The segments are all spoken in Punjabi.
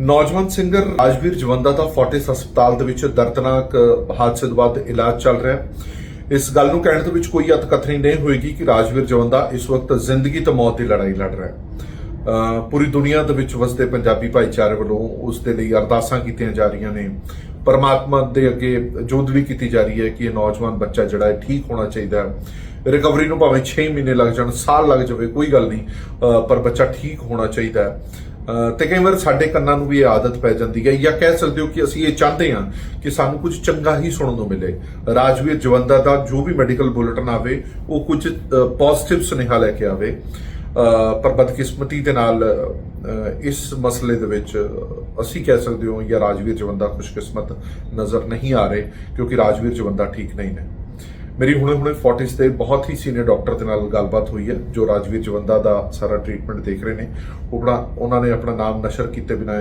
ਨੌਜਵਾਨ ਸਿੰਗਰ ਰਾਜਵੀਰ ਜਵੰਦਾ ਦਾ ਫੋਰਟਿਸ ਹਸਪਤਾਲ ਦੇ ਵਿੱਚ ਦਰਦਨਾਕ ਹਾਦਸੇ ਤੋਂ ਬਾਅਦ ਇਲਾਜ ਚੱਲ ਰਿਹਾ ਇਸ ਗੱਲ ਨੂੰ ਕਹਿਣ ਦੇ ਵਿੱਚ ਕੋਈ ਅਤਕਥਨੀ ਨਹੀਂ ਹੋਏਗੀ ਕਿ ਰਾਜਵੀਰ ਜਵੰਦਾ ਇਸ ਵਕਤ ਜ਼ਿੰਦਗੀ ਤੇ ਮੌਤ ਦੀ ਲੜਾਈ ਲੜ ਰਿਹਾ ਹੈ। ਪੂਰੀ ਦੁਨੀਆ ਦੇ ਵਿੱਚ ਵਸਦੇ ਪੰਜਾਬੀ ਭਾਈਚਾਰੇ ਵੱਲੋਂ ਉਸ ਦੇ ਲਈ ਅਰਦਾਸਾਂ ਕੀਤੀਆਂ ਜਾ ਰਹੀਆਂ ਨੇ। ਪਰਮਾਤਮਾ ਦੇ ਅੱਗੇ ਜੋਦੜੀ ਕੀਤੀ ਜਾ ਰਹੀ ਹੈ ਕਿ ਇਹ ਨੌਜਵਾਨ ਬੱਚਾ ਜਿਹੜਾ ਹੈ ਠੀਕ ਹੋਣਾ ਚਾਹੀਦਾ ਹੈ। ਰਿਕਵਰੀ ਨੂੰ ਭਾਵੇਂ 6 ਮਹੀਨੇ ਲੱਗ ਜਾਣ, ਸਾਲ ਲੱਗ ਜਾਵੇ, ਕੋਈ ਗੱਲ ਨਹੀਂ। ਪਰ ਬੱਚਾ ਠੀਕ ਹੋਣਾ ਚਾਹੀਦਾ ਹੈ। ਤੇ ਕਈ ਵਾਰ ਸਾਡੇ ਕੰਨਾਂ ਨੂੰ ਵੀ ਇਹ ਆਦਤ ਪੈ ਜਾਂਦੀ ਹੈ ਜਾਂ ਕਹਿ ਸਕਦੇ ਹੋ ਕਿ ਅਸੀਂ ਇਹ ਚਾਹੁੰਦੇ ਹਾਂ ਕਿ ਸਾਨੂੰ ਕੁਝ ਚੰਗਾ ਹੀ ਸੁਣਨ ਨੂੰ ਮਿਲੇ। ਰਾਜਵੀਰ ਜਵੰਦਾ ਦਾ ਜੋ ਵੀ ਮੈਡੀਕਲ ਬੁਲੇਟਿਨ ਆਵੇ, ਉਹ ਕੁਝ ਪੋਜ਼ਿਟਿਵ ਸੁਨੇਹਾ ਲੈ ਕੇ ਆਵੇ। ਪਰ ਬਦਕਿਸਮਤੀ ਦੇ ਨਾਲ ਇਸ ਮਸਲੇ ਦੇ ਵਿੱਚ ਅਸੀਂ ਕਹਿ ਸਕਦੇ ਹਾਂ ਜਾਂ ਰਾਜਵੀਰ ਜਵੰਦਾ ਖੁਸ਼ਕਿਸਮਤ ਨਜ਼ਰ ਨਹੀਂ ਆ ਰਹੇ, ਕਿਉਂਕਿ ਰਾਜਵੀਰ ਜਵੰਦਾ ਠੀਕ ਨਹੀਂ ਨੇ। ਮੇਰੀ ਹੁਣੇ ਹੁਣੇ ਫੋਰਟਿਸ ਦੇ ਬਹੁਤ ਹੀ ਸੀਨੀਅਰ ਡਾਕਟਰ ਦੇ ਨਾਲ ਗੱਲਬਾਤ ਹੋਈ ਹੈ, ਜੋ ਰਾਜਵੀਰ ਜਵੰਦਾ ਦਾ ਸਾਰਾ ਟ੍ਰੀਟਮੈਂਟ ਦੇਖ ਰਹੇ ਨੇ। ਉਹ ਬੜਾ, ਉਹਨਾਂ ਨੇ ਆਪਣਾ ਨਾਮ ਨਸ਼ਰ ਕੀਤੇ ਬਿਨਾਂ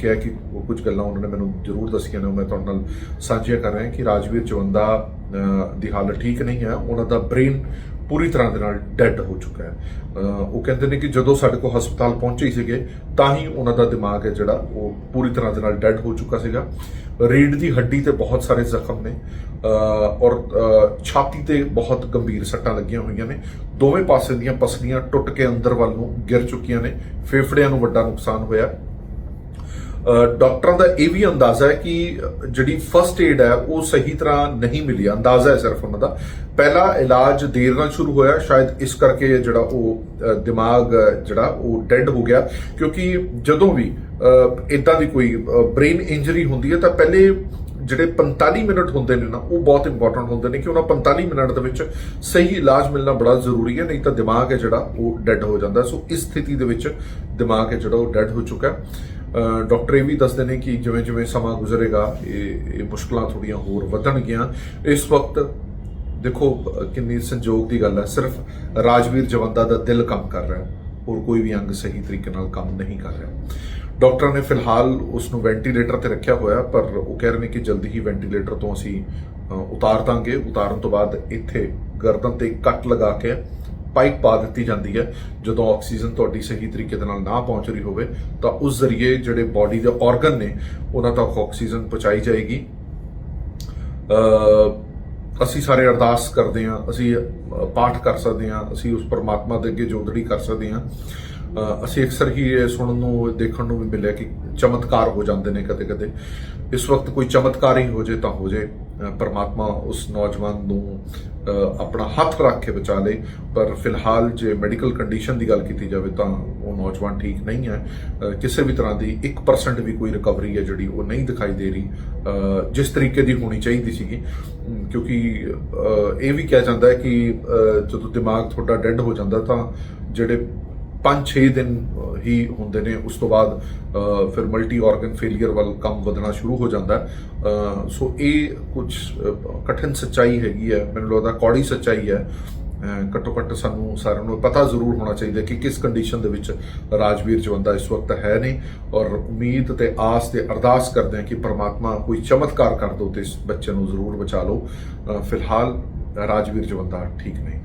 ਕਿਹਾ ਕਿ ਉਹ ਕੁਝ ਗੱਲਾਂ ਉਹਨਾਂ ਨੇ ਮੈਨੂੰ ਜ਼ਰੂਰ ਦੱਸੀਆਂ ਨੇ, ਉਹ ਮੈਂ ਤੁਹਾਡੇ ਨਾਲ ਸਾਂਝੀਆਂ ਕਰ ਰਿਹਾ ਕਿ ਰਾਜਵੀਰ ਜਵੰਦਾ ਦੀ ਹਾਲਤ ਠੀਕ ਨਹੀਂ ਹੈ। ਉਹਨਾਂ ਦਾ ਬ੍ਰੇਨ ਪੂਰੀ ਤਰ੍ਹਾਂ ਦੇ ਨਾਲ ਡੈੱਡ ਹੋ ਚੁੱਕਾ ਹੈ। ਉਹ ਕਹਿੰਦੇ ਨੇ ਕਿ ਜਦੋਂ ਸਾਡੇ ਕੋਲ ਹਸਪਤਾਲ ਪਹੁੰਚੇ ਸੀਗੇ, ਤਾਂ ਹੀ ਉਹਨਾਂ ਦਾ ਦਿਮਾਗ ਹੈ ਜਿਹੜਾ, ਉਹ ਪੂਰੀ ਤਰ੍ਹਾਂ ਦੇ ਨਾਲ ਡੈੱਡ ਹੋ ਚੁੱਕਾ ਸੀਗਾ। ਰੀੜ ਦੀ ਹੱਡੀ ਤੇ ਬਹੁਤ ਸਾਰੇ ਜ਼ਖਮ ਨੇ ਔਰ ਛਾਤੀ ਤੇ ਬਹੁਤ ਗੰਭੀਰ ਸੱਟਾਂ ਲੱਗੀਆਂ ਹੋਈਆਂ ਨੇ। ਦੋਵੇਂ ਪਾਸੇ ਦੀਆਂ ਪਸਲੀਆਂ ਟੁੱਟ ਕੇ ਅੰਦਰ ਵੱਲ ਨੂੰ ਗਿਰ ਚੁੱਕੀਆਂ ਨੇ। ਫੇਫੜਿਆਂ ਨੂੰ ਵੱਡਾ ਨੁਕਸਾਨ ਹੋਇਆ। ਡਾਕਟਰਾਂ ਦਾ ਇਹ ਵੀ ਅੰਦਾਜ਼ਾ ਹੈ ਕਿ ਜਿਹੜੀ ਫਰਸਟ ਏਡ ਹੈ, ਉਹ ਸਹੀ ਤਰ੍ਹਾਂ ਨਹੀਂ ਮਿਲੀ। ਅੰਦਾਜ਼ਾ ਹੈ ਸਿਰਫ ਉਹਨਾਂ ਦਾ। ਪਹਿਲਾ ਇਲਾਜ ਦੇਰ ਨਾਲ ਸ਼ੁਰੂ ਹੋਇਆ, ਸ਼ਾਇਦ ਇਸ ਕਰਕੇ ਜਿਹੜਾ ਉਹ ਦਿਮਾਗ, ਜਿਹੜਾ ਉਹ ਡੈੱਡ ਹੋ ਗਿਆ, ਕਿਉਂਕਿ ਜਦੋਂ ਵੀ ਇਦਾਂ ਦੀ ਕੋਈ ਬ੍ਰੇਨ ਇੰਜਰੀ ਹੁੰਦੀ ਹੈ, ਤਾਂ ਪਹਿਲੇ ਜਿਹੜੇ 45 ਮਿੰਟ ਹੁੰਦੇ ਨੇ ਨਾ, ਉਹ ਬਹੁਤ ਇੰਪੋਰਟੈਂਟ ਹੁੰਦੇ ਨੇ ਕਿ ਉਹਨਾਂ 45 ਮਿੰਟ ਦੇ ਵਿੱਚ ਸਹੀ ਇਲਾਜ ਮਿਲਣਾ ਬੜਾ ਜ਼ਰੂਰੀ ਹੈ, ਨਹੀਂ ਤਾਂ ਦਿਮਾਗ ਹੈ ਜਿਹੜਾ ਉਹ ਡੈੱਡ ਹੋ ਜਾਂਦਾ। ਸੋ ਇਸ ਸਥਿਤੀ ਦੇ ਵਿੱਚ ਦਿਮਾਗ ਹੈ ਜਿਹੜਾ ਉਹ ਡੈੱਡ ਹੋ ਚੁੱਕਾ ਹੈ। ਡਾਕਟਰ ਇਹ ਵੀ ਦੱਸਦੇ ਨੇ ਕਿ ਜਿਵੇਂ ਜਿਵੇਂ ਸਮਾਂ ਗੁਜ਼ਰੇਗਾ, ਇਹ ਇਹ ਮੁਸ਼ਕਲਾਂ ਥੋੜੀਆਂ ਹੋਰ ਵਧਣਗੀਆਂ। ਇਸ ਵਕਤ ਦੇਖੋ ਕਿੰਨੀ ਸੰਜੋਗ ਦੀ ਗੱਲ ਹੈ। ਸਿਰਫ ਰਾਜਵੀਰ ਜਵੰਦਾ ਦਾ ਦਿਲ ਕੰਮ ਕਰ ਰਿਹਾ ਹੈ, ਹੋਰ ਕੋਈ ਵੀ ਅੰਗ ਸਹੀ ਤਰੀਕੇ ਨਾਲ ਕੰਮ ਨਹੀਂ ਕਰ ਰਿਹਾ। ਡਾਕਟਰਾਂ ਨੇ ਫਿਲਹਾਲ ਉਸ ਨੂੰ ਵੈਂਟੀਲੇਟਰ ਤੇ ਰੱਖਿਆ ਹੋਇਆ ਪਰ ਉਹ ਕਹਿ ਰਹੇ ਨੇ ਕਿ ਜਲਦੀ ਹੀ ਵੈਂਟੀਲੇਟਰ ਤੋਂ ਅਸੀਂ ਉਤਾਰ ਦਾਂਗੇ। ਉਤਾਰਨ ਤੋਂ ਬਾਅਦ ਇੱਥੇ ਗਰਦਨ ਤੇ ਕੱਟ ਲਗਾ ਕੇ ਪਾਈਪ ਪਾ ਦਿੱਤੀ ਜਾਂਦੀ ਹੈ। ਜਦੋਂ ਆਕਸੀਜਨ ਤੁਹਾਡੀ ਸਹੀ ਤਰੀਕੇ ਦੇ ਨਾਲ ਨਾ ਪਹੁੰਚ ਰਹੀ ਹੋਵੇ, ਤਾਂ ਉਸ ਜ਼ਰੀਏ ਜਿਹੜੇ ਬਾਡੀ ਦੇ ਆਰਗਨ ਨੇ, ਉਹਨਾਂ ਤੱਕ ਆਕਸੀਜਨ ਪਹੁੰਚਾਈ ਜਾਏਗੀ। ਅਸੀਂ ਸਾਰੇ ਅਰਦਾਸ ਕਰਦੇ ਹਾਂ, ਅਸੀਂ ਪਾਠ ਕਰ ਸਕਦੇ ਹਾਂ, ਅਸੀਂ ਉਸ ਪਰਮਾਤਮਾ ਦੇ ਅੱਗੇ ਜੋਦੜੀ ਕਰ ਸਕਦੇ ਹਾਂ। ਅਸੀਂ ਅਕਸਰ ਹੀ ਇਹ ਸੁਣਨ ਨੂੰ ਦੇਖਣ ਨੂੰ ਵੀ ਮਿਲਿਆ ਕਿ ਚਮਤਕਾਰ ਹੋ ਜਾਂਦੇ ਨੇ ਕਦੇ-ਕਦੇ। ਇਸ ਵਕਤ ਕੋਈ ਚਮਤਕਾਰ ਹੀ ਹੋ ਜੇ ਤਾਂ ਹੋ ਜੇ ਪਰਮਾਤਮਾ ਉਸ ਨੌਜਵਾਨ ਨੂੰ ਆਪਣਾ ਹੱਥ ਰੱਖ ਕੇ ਬਚਾ ਲੇ। ਪਰ ਫਿਲਹਾਲ ਜੇ ਮੈਡੀਕਲ ਕੰਡੀਸ਼ਨ ਦੀ ਗੱਲ ਕੀਤੀ ਜਾਵੇ ਤਾਂ ਉਹ ਨੌਜਵਾਨ ਠੀਕ ਨਹੀਂ ਹੈ। ਕਿਸੇ ਵੀ ਤਰ੍ਹਾਂ ਦੀ 1% ਵੀ ਕੋਈ ਰਿਕਵਰੀ ਹੈ ਜਿਹੜੀ ਉਹ ਨਹੀਂ ਦਿਖਾਈ ਦੇ ਰਹੀ ਜਿਸ ਤਰੀਕੇ ਦੀ ਹੋਣੀ ਚਾਹੀਦੀ ਸੀਗੀ। ਕਿਉਂਕਿ ਇਹ ਵੀ ਕਿਹਾ ਜਾਂਦਾ ਹੈ ਕਿ ਜਦੋਂ ਦਿਮਾਗ ਤੁਹਾਡਾ ਡੈੱਡ ਹੋ ਜਾਂਦਾ ਤਾਂ ਜਿਹੜੇ 5-6 ਦਿਨ ਹੀ ਹੁੰਦੇ ਨੇ। ਉਸ ਤੋਂ ਬਾਅਦ ਫਿਰ ਮਲਟੀ ਆਰਗਨ ਫੇਲਿਅਰ ਵੱਲ ਕੰਮ ਵਧਣਾ ਸ਼ੁਰੂ ਹੋ ਜਾਂਦਾ। ਸੋ ਇਹ ਕੁਝ ਕਠਿਨ ਸੱਚਾਈ ਹੈਗੀ ਹੈ। ਮੈਨੂੰ ਲੱਗਦਾ ਕੌੜੀ ਸੱਚਾਈ ਹੈ। ਘੱਟੋ ਘੱਟ ਸਾਨੂੰ ਸਾਰਿਆਂ ਨੂੰ ਪਤਾ ਜ਼ਰੂਰ ਹੋਣਾ ਚਾਹੀਦਾ ਕਿ ਕਿਸ ਕੰਡੀਸ਼ਨ ਦੇ ਵਿੱਚ ਰਾਜਵੀਰ ਜਵੰਦਾ ਇਸ ਵਕਤ ਹੈ ਨੇ ਔਰ ਉਮੀਦ ਤੇ ਆਸ ਤੇ ਅਰਦਾਸ ਕਰਦੇ ਹਾਂ ਕਿ ਪਰਮਾਤਮਾ ਕੋਈ ਚਮਤਕਾਰ ਕਰ ਦੋ ਤੇ ਇਸ ਬੱਚੇ ਨੂੰ ਜ਼ਰੂਰ ਬਚਾ ਲਓ। ਫਿਲਹਾਲ ਰਾਜਵੀਰ ਜਵੰਦਾ ਠੀਕ ਨਹੀਂ